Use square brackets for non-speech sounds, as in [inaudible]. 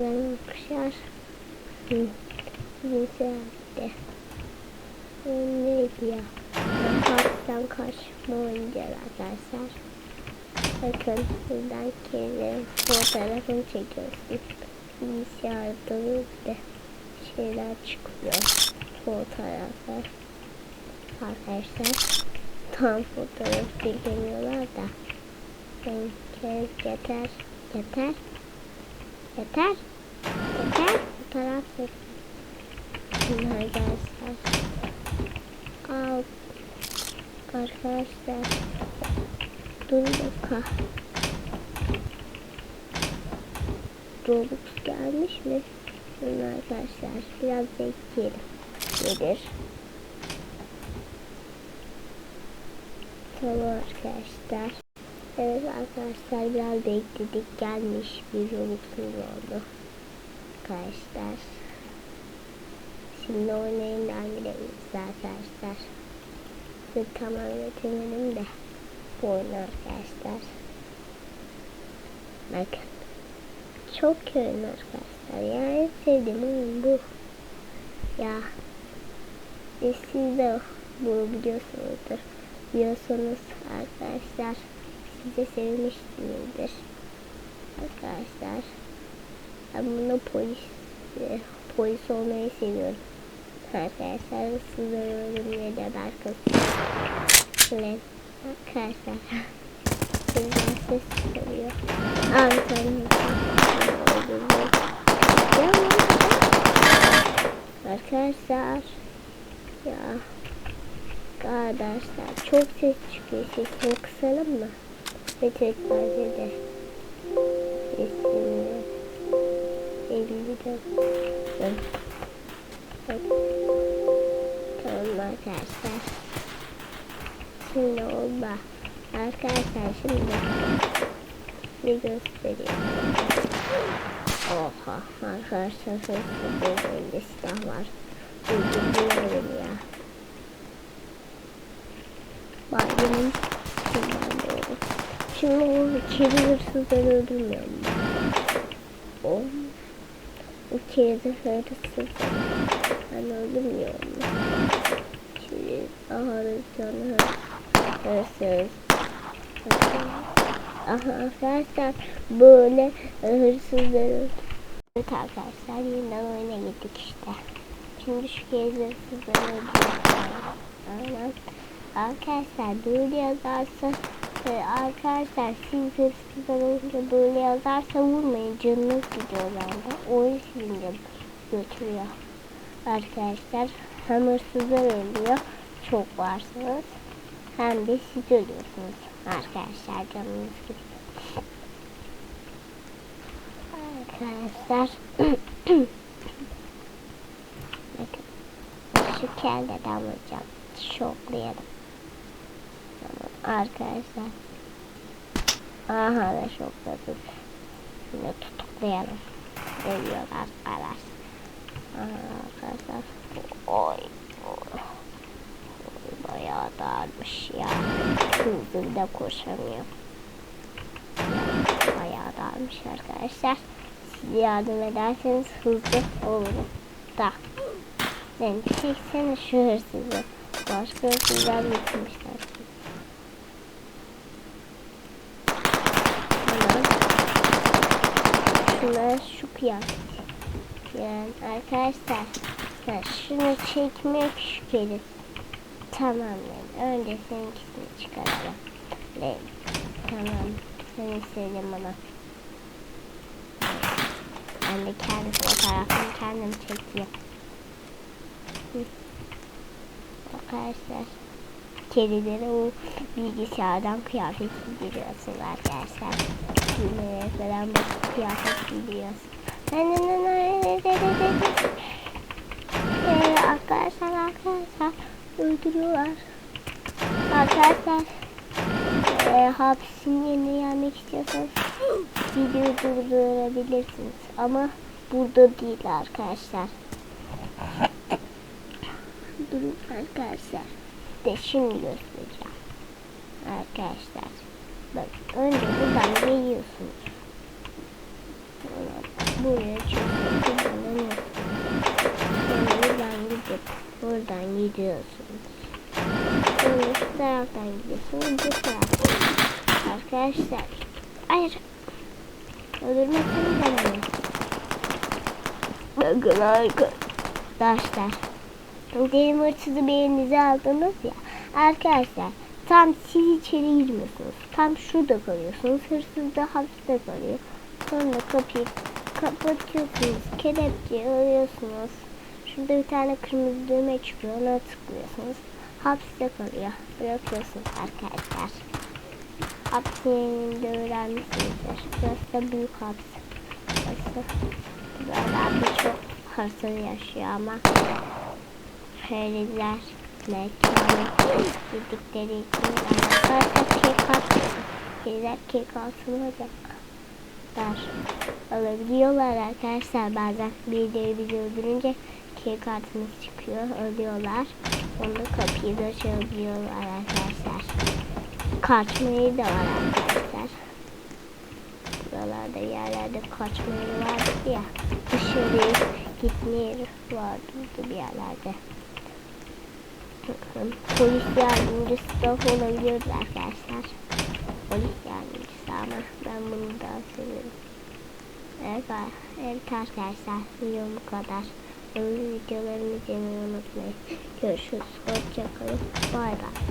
Arkadaşlar güzeldi. Neydi ya? Parktan kaçma oyuncağı arkadaşlar. Bakın buradan kendi fotoğrafını çekiyorsun. Bilgisayarda böyle şeyler çıkıyor. Fotoğraflar. Arkadaşlar tam fotoğraf çekemiyorlar da. Ben kez yeter. Yeter. Yeter. Yeter. Fotoğraf çek. Şimdi arkadaşlar. Al. Arkadaşlar. Dur bakalım. Robux gelmiş mi? Şimdi arkadaşlar biraz bekleyelim. Gelir. Tamam arkadaşlar. Evet arkadaşlar biraz bekledik. Gelmiş bir Robux'umuz oldu. Arkadaşlar. Şimdi oynayın da girebiliriz arkadaşlar. Size tam öğretemedim de. Bu oyun arkadaşlar. Bakın. Çok oyun arkadaşlar. Ya en sevdiğim oyun bu. Ya. Ve siz de bu biliyorsunuzdur. Biliyorsunuz arkadaşlar. Size sevmişsinizdir. Arkadaşlar. Ben bunu polis e, polis olmayı seviyorum. Arkadaşlar hırsızları öldürmeye de. Şöyle arkadaşlar. Sizden ses çıkarıyor. Arkadaşlar ya arkadaşlar çok ses çıkıyor sesini kısalım mı? Ve tekrar de sesini 54 Evet. Tamam arkadaşlar. Şimdi oldu. Arkadaşlar şimdi bir göstereyim. Oha arkadaşlar hırsız elinde silah var. Öldürüyorum ya. İçinden doğru. Şimdi o kedi hırsızları öldürmüyorum. O o kedi hırsızları ben öldürmüyorum. Şimdi aha canı hırsız. Aha arkadaşlar böyle hırsızları Evet arkadaşlar yeniden oyuna gittik işte. Şimdi şu kez hırsızları öldürüyoruz. Aynen. Arkadaşlar böyle yazarsa e, arkadaşlar siz hırsızlar olunca böyle yazarsa vurmayın canınız gidiyor bende. Oyun silince götürüyor. Arkadaşlar hem hırsızlar ölüyor çok varsınız hem de siz ölüyorsunuz. Arkadaşlar canınız gidiyor. Arkadaşlar [clears throat] bakın şu kelleden vuracağım. Şoklayalım. Arkadaşlar. Aha da şokladık. Şimdi tutuklayalım. Ölüyorlar arkadaşlar. Aha arkadaşlar. Oy. oy. Bayağı darmış ya. Hızlı da koşamıyor. Bayağı darmış arkadaşlar. Siz yardım ederseniz hızlı olurum. Da. Ben çeksene şu hırsızı. Başka hırsızlar getirmişler. Tamam. Şunlar şu kıyafet. Yani arkadaşlar. Şunu çekmek kere. Tamam yani. Önce seninkisini çıkaralım. Evet. Tamam. Sen istedin bana. Ben de kendi fotoğrafımı kendim. Hı. Arkadaşlar. Kedilere o bilgisayardan kıyafet giydiriyorsunuz arkadaşlar. Giymeye falan bu kıyafet giydiriyorsunuz. Ee, arkadaşlar arkadaşlar öldürüyorlar. Arkadaşlar e, hapsin yerini yemek istiyorsanız videoyu durdurabilirsiniz. Ama burada değil arkadaşlar. Durun arkadaşlar. De şimdi göstereceğim. Arkadaşlar. Bak önce buradan geliyorsunuz. buraya çıkıyor. Buradan Sonra buradan gidip buradan gidiyorsunuz. Sonra şu taraftan gidiyorsunuz. Bu taraftan. Arkadaşlar. Hayır. Öldürmesini denemeyin. Bakın arkadaşlar. Diyelim hırsızı bir elinize aldınız ya. Arkadaşlar tam siz içeri girmiyorsunuz. Tam şurada kalıyorsunuz. Hırsız da hapiste kalıyor. Sonra kapıyı kapatıyorsunuz. Kelepçeyi alıyorsunuz. Şurada bir tane kırmızı düğme çıkıyor. Ona tıklıyorsunuz. Hapiste kalıyor. Bırakıyorsunuz arkadaşlar. Hapsini de öğrenmişsinizdir. Burası da büyük haps. Burası böyle birçok hırsız yaşıyor ama Feriler mekanı dedikleri için arkadaşlar kek. Feriler kek. Der. Alabiliyorlar arkadaşlar bazen birileri bizi öldürünce kek kartımız çıkıyor ölüyorlar. Onda kapıyı da açabiliyorlar arkadaşlar. Kaçmayı da var arkadaşlar. Buralarda yerlerde kaçma yeri vardı ya. Dışarıya gitme yeri vardı bir yerlerde. Polis yardımcısı da olabiliyoruz arkadaşlar. Polis yardımcısı ama ben bunu daha seviyorum. Evet, evet arkadaşlar videom bu kadar. Öbür videolarımı izlemeyi unutmayın. Görüşürüz. Hoşçakalın. Bay bay.